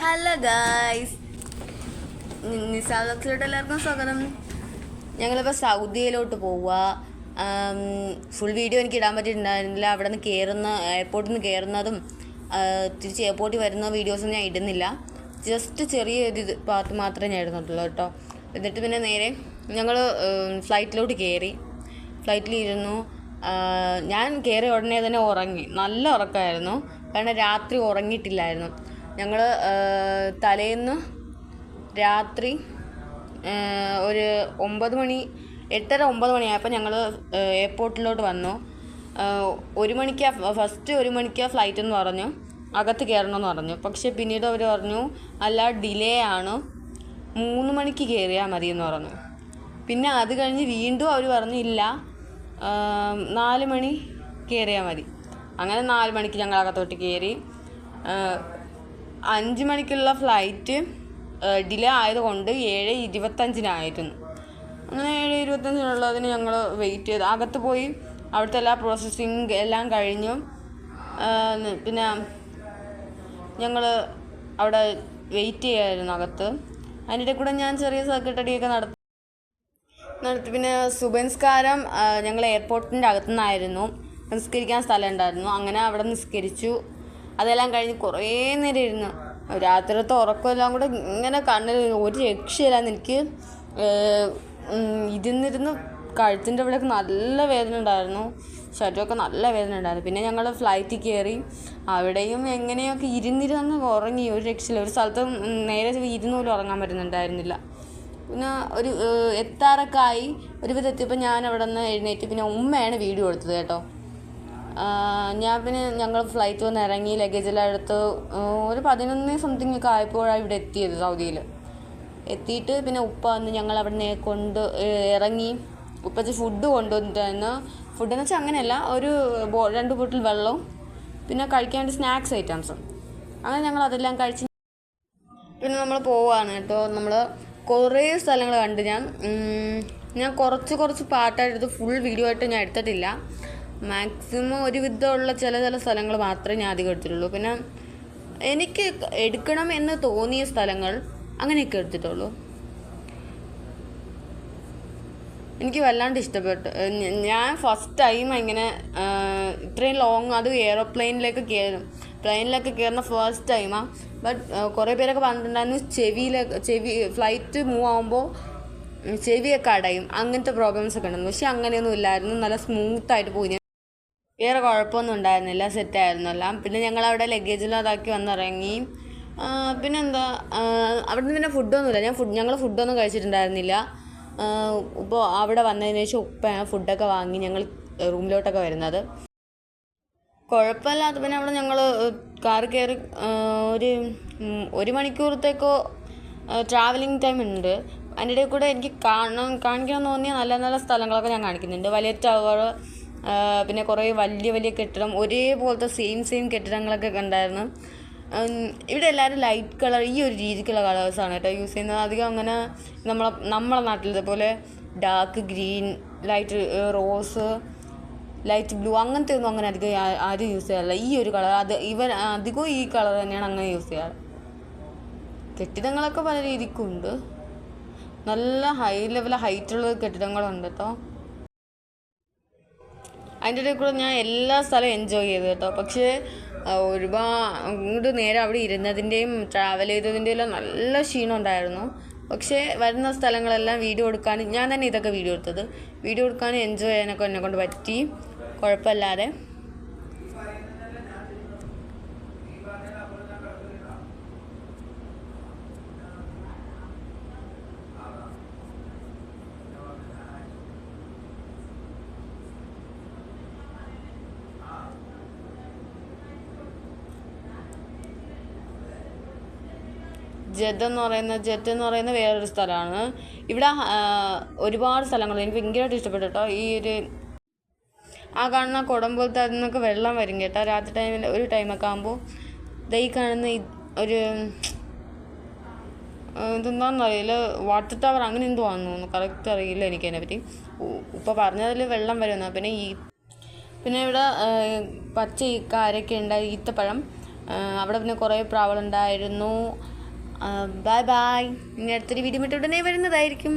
Hello guys. നിസാദോക്സിലോട്ട് എല്ലാവർക്കും സ്വാഗതം. ഞങ്ങളിപ്പോൾ സൗദിയിലോട്ട് പോവുക ഫുൾ വീഡിയോ എനിക്ക് ഇടാൻ പറ്റിയിട്ടുണ്ടായിരുന്നില്ല. അവിടെ നിന്ന് കയറുന്ന എയർപോർട്ടിൽ നിന്ന് കയറുന്നതും തിരിച്ച് എയർപോർട്ടിൽ വരുന്ന വീഡിയോസും ഞാൻ ഇടുന്നില്ല. ജസ്റ്റ് ചെറിയ ഒരു പാർട്ട് മാത്രമേ ഞാൻ ഇടുന്നുള്ളൂ കേട്ടോ. എന്നിട്ട് പിന്നെ നേരെ ഞങ്ങൾ ഫ്ലൈറ്റിലോട്ട് കയറി ഫ്ലൈറ്റിലിരുന്നു ഞാൻ കയറിയ ഉടനെ തന്നെ ഉറങ്ങി. നല്ല ഉറക്കമായിരുന്നു. കാരണം രാത്രി ഉറങ്ങിയിട്ടില്ലായിരുന്നു. ഞങ്ങൾ തലേന്ന് രാത്രി ഒരു ഒമ്പത് മണി എട്ടര ഒമ്പത് മണിയായപ്പോൾ ഞങ്ങൾ എയർപോർട്ടിലോട്ട് വന്നു. ഒരു മണിക്കാ ഫസ്റ്റ് ഒരു മണിക്കാ ഫ്ലൈറ്റ് എന്ന് പറഞ്ഞു. അകത്ത് കയറണമെന്ന് പറഞ്ഞു. പക്ഷേ പിന്നീട് അവർ പറഞ്ഞു അല്ല ഡിലേ ആണ്. മൂന്ന് മണിക്ക് കയറിയാൽ മതി എന്ന് പറഞ്ഞു. പിന്നെ അത് കഴിഞ്ഞ് വീണ്ടും അവർ പറഞ്ഞു ഇല്ല. നാല് മണി കയറിയാൽ മതി. അങ്ങനെ നാല് മണിക്ക് ഞങ്ങൾ അകത്തോട്ട് കയറി അഞ്ച് മണിക്കുള്ള ഫ്ലൈറ്റ് ഡിലേ ആയതുകൊണ്ട് ഏഴ് ഇരുപത്തഞ്ചിനായിരുന്നു. അങ്ങനെ ഏഴ് ഇരുപത്തഞ്ചിനുള്ളതിന് ഞങ്ങൾ വെയിറ്റ് ചെയ്ത്. അകത്ത് പോയി അവിടുത്തെ എല്ലാ പ്രോസസ്സിങ് എല്ലാം കഴിഞ്ഞു. പിന്നെ ഞങ്ങൾ അവിടെ വെയിറ്റ് ചെയ്യായിരുന്നു അകത്ത്. അതിന്റെ കൂടെ ഞാൻ ചെറിയ സെക്രട്ടറിയൊക്കെ നടത്തി. നടത്തി. പിന്നെ സുബൻസ്കാരം ഞങ്ങൾ എയർപോർട്ടിന്റെ അകത്തു നിന്നായിരുന്നു നിസ്കരിക്കാൻ സ്ഥലം ഉണ്ടായിരുന്നു. അങ്ങനെ അവിടെ നിസ്കരിച്ചു. അതെല്ലാം കഴിഞ്ഞ് കുറേ നേരം ഇരുന്നു. രാത്രിത്തെ ഉറക്കമെല്ലാം കൂടെ ഇങ്ങനെ കണ്ണിൽ ഒരു രക്ഷയില്ലാന്ന് എനിക്ക് ഇരുന്നിരുന്ന് കഴുത്തിന്റെ അവിടെയൊക്കെ നല്ല വേദന ഉണ്ടായിരുന്നു. ശരീരമൊക്കെ നല്ല വേദന ഉണ്ടായിരുന്നു. പിന്നെ ഞങ്ങൾ ഫ്ലൈറ്റിൽ കയറി അവിടെയും എങ്ങനെയൊക്കെ ഇരുന്നിരുന്ന് ഉറങ്ങി. ഒരു രക്ഷയില്ല. ഒരു സ്ഥലത്ത് നേരെ ഇരുന്ന് പോലും ഉറങ്ങാൻ പറ്റുന്നുണ്ടായിരുന്നില്ല. പിന്നെ ഒരു എത്താറൊക്കെ ആയി. ഒരുവിധം എത്തിയപ്പോൾ ഞാൻ അവിടെ നിന്ന് എഴുന്നേറ്റ്. പിന്നെ ഉമ്മയാണ് വീഡിയോ എടുത്തത് കേട്ടോ. ഞാൻ പിന്നെ ഞങ്ങൾ ഫ്ലൈറ്റ് വന്ന് ഇറങ്ങി ലഗേജെല്ലാം എടുത്ത് ഒരു പതിനൊന്ന് സംതിങ് ഒക്കെ ആയപ്പോഴാണ് ഇവിടെ എത്തിയത് സൗദിയിൽ എത്തിയിട്ട് പിന്നെ ഉപ്പ വന്ന് ഞങ്ങൾ അവിടെ നിന്ന് കൊണ്ട് ഇറങ്ങി. ഉപ്പച്ച് ഫുഡ് കൊണ്ടുവന്നിട്ടായിരുന്നു ഫുഡ് എന്ന് വെച്ചാൽ അങ്ങനെയല്ല ഒരു രണ്ട് ബോട്ടിൽ വെള്ളവും പിന്നെ കഴിക്കാൻ വേണ്ടി സ്നാക്സ് ഐറ്റംസും അങ്ങനെ ഞങ്ങൾ അതെല്ലാം കഴിച്ച് പിന്നെ നമ്മൾ പോവാണ് കേട്ടോ. നമ്മൾ കുറേ സ്ഥലങ്ങൾ കണ്ട് ഞാൻ ഞാൻ കുറച്ച് കുറച്ച് പാട്ടായിട്ട് ഫുൾ വീഡിയോ ആയിട്ട് ഞാൻ എടുത്തിട്ടില്ല. മാക്സിമം ഒരു ഒരുവിധമുള്ള ചില ചില സ്ഥലങ്ങൾ മാത്രമേ ഞാൻ അധികം എടുത്തിട്ടുള്ളൂ. പിന്നെ എനിക്ക് എടുക്കണം എന്ന് തോന്നിയ സ്ഥലങ്ങൾ അങ്ങനെയൊക്കെ എടുത്തിട്ടുള്ളൂ. എനിക്ക് വല്ലാണ്ട് ഇഷ്ടപ്പെട്ടു. ഞാൻ ഫസ്റ്റ് ടൈം ഇങ്ങനെ ഇത്രയും ലോങ് അത് എയറോപ്ലെയിനിലേക്ക് കയറും. പ്ലെയിനിലൊക്കെ കയറുന്ന ഫസ്റ്റ് ടൈമാണ് ബട്ട് കുറേ പേരൊക്കെ പറഞ്ഞിട്ടുണ്ടായിരുന്നു ചെവിയിലൊക്കെ ചെവി ഫ്ലൈറ്റ് മൂവ് ആകുമ്പോൾ ചെവിയൊക്കെ അടയും. അങ്ങനത്തെ പ്രോബ്ലംസ് ഒക്കെ ഉണ്ടായിരുന്നു. പക്ഷെ അങ്ങനെയൊന്നും ഇല്ലായിരുന്നു. നല്ല സ്മൂത്തായിട്ട് പോയി. വേറെ കുഴപ്പമൊന്നും ഉണ്ടായിരുന്നില്ല. സെറ്റായിരുന്നു എല്ലാം. പിന്നെ ഞങ്ങൾ അവിടെ ലഗേജെല്ലാം അതാക്കി വന്നിറങ്ങി. പിന്നെന്താ? അവിടെ അവിടുന്ന് പിന്നെ ഫുഡൊന്നുമില്ല ഞാൻ ഫുഡ് ഞങ്ങൾ ഫുഡൊന്നും കഴിച്ചിട്ടുണ്ടായിരുന്നില്ല. ഇപ്പോൾ അവിടെ വന്നതിന് ശേഷം ഉപ്പയാണ് ഫുഡൊക്കെ വാങ്ങി ഞങ്ങൾ റൂമിലോട്ടൊക്കെ വരുന്നത്. കുഴപ്പമില്ലാത്ത പിന്നെ അവിടെ ഞങ്ങൾ കാർ കയറി ഒരു ഒരു മണിക്കൂറത്തേക്കോ ട്രാവലിംഗ് ടൈം ഉണ്ട്. അതിന്റെ കൂടെ എനിക്ക് കാണണം കാണിക്കണം തോന്നിയ നല്ല നല്ല സ്ഥലങ്ങളൊക്കെ ഞാൻ കാണിക്കുന്നുണ്ട്. വലിയ ടവർ പിന്നെ കുറേ വലിയ വലിയ കെട്ടിടം ഒരേപോലത്തെ സെയിം സെയിം കെട്ടിടങ്ങളൊക്കെ ഉണ്ടായിരുന്നു ഉം, ഇവിടെ എല്ലാവരും ലൈറ്റ് കളർ ഈ ഒരു രീതിക്കുള്ള കളേഴ്സാണ് കേട്ടോ യൂസ് ചെയ്യുന്നത്. അധികം അങ്ങനെ നമ്മളെ നമ്മളെ നാട്ടിലത്തെ പോലെ dark green light rose light blue അങ്ങനത്തെ ഒന്നും അങ്ങനെ അധികം ആരും യൂസ് ചെയ്യാറില്ല. ഈ ഒരു കളർ അത് ഇവർ അധികവും ഈ കളർ തന്നെയാണ് അങ്ങനെ യൂസ് ചെയ്യാറ്. കെട്ടിടങ്ങളൊക്കെ പല രീതിക്കുണ്ട്. നല്ല ഹൈ ലെവൽ ഹൈറ്റുള്ള കെട്ടിടങ്ങളുണ്ട് കേട്ടോ. അതിന്റെ ഇടയിൽ കൂടെ ഞാൻ എല്ലാ സ്ഥലവും എൻജോയ് ചെയ്തു കേട്ടോ. പക്ഷേ ഒരുപാട് നേരെ അവിടെ ഇരുന്നതിന്റെയും ട്രാവൽ ചെയ്തതിന്റെയും എല്ലാം നല്ല ക്ഷീണം ഉണ്ടായിരുന്നു. പക്ഷേ വരുന്ന സ്ഥലങ്ങളെല്ലാം വീഡിയോ എടുക്കാൻ ഞാൻ തന്നെ ഇതൊക്കെ വീഡിയോ എടുത്തത്. വീഡിയോ എടുക്കാനും എൻജോയ് ചെയ്യാനൊക്കെ എന്നെ കൊണ്ട് പറ്റി. കുഴപ്പമില്ലാതെ. ജെഡ് എന്ന് പറയുന്ന ജെറ്റ് എന്ന് പറയുന്ന വേറൊരു സ്ഥലമാണ്. ഇവിടെ ഒരുപാട് സ്ഥലങ്ങൾ എനിക്ക് ഭയങ്കരമായിട്ട് ഇഷ്ടപ്പെട്ടു കേട്ടോ ഈ ഒരു ആ കാണുന്ന കുടം പോലത്തെ അതിൽ നിന്നൊക്കെ വെള്ളം വരും കേട്ടോ. രാത്രി ടൈമിൽ ഒരു ടൈമൊക്കെ ആകുമ്പോൾ ദൈ കാണുന്ന ഒരു ഇതെന്താണെന്ന് അറിയില്ല. വാട്ടർ ടവർ അങ്ങനെ എന്തോ ആണെന്ന് കറക്റ്റ് അറിയില്ല എനിക്ക് അതിനെപ്പറ്റി ഇപ്പോൾ പറഞ്ഞതിൽ വെള്ളം വരുന്ന പിന്നെ ഈ പിന്നെ ഇവിടെ പച്ച ഈ കാരൊക്കെ ഉണ്ടായി ഈത്തപ്പഴം. അവിടെ പിന്നെ കുറേ പ്രാവുകളുണ്ടായിരുന്നു ബൈ ബൈ ഇനി അടുത്തൊരു വീഡിയോ മറ്റുടനെ വരുന്നതായിരിക്കും.